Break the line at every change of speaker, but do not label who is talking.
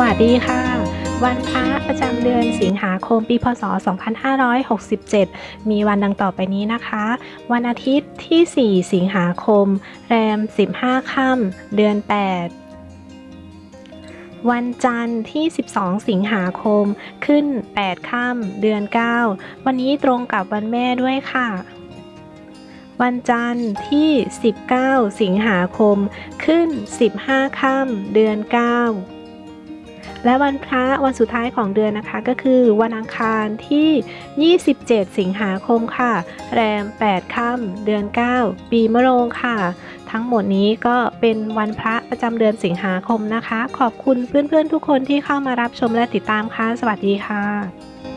วัสดีค่ะ วันพระประจำเดือนสิงหาคมปีพศ 2567 มีวันดังต่อไปนี้นะคะ วันอาทิตย์ที่ 4 สิงหาคม แรม 15 ค่ำเดือน 8 วันจันทร์ที่ 12 สิงหาคม ขึ้น 8 ค่ำเดือน 9 วันนี้ตรงกับวันแม่ด้วยค่ะวันจันทร์ที่ 19 สิงหาคม ขึ้น 15 ค่ำ เดือน 9 และวันพระวันสุดท้ายของเดือนนะคะ ก็คือวันอังคารที่ 27 สิงหาคมค่ะ แรม 8 ค่ำเดือน 9 ปีมะโรงค่ะ ทั้งหมดนี้ก็เป็นวันพระประจำเดือนสิงหาคมนะคะ ขอบคุณเพื่อนๆทุกคนที่เข้ามารับชมและติดตามค่ะ สวัสดีค่ะ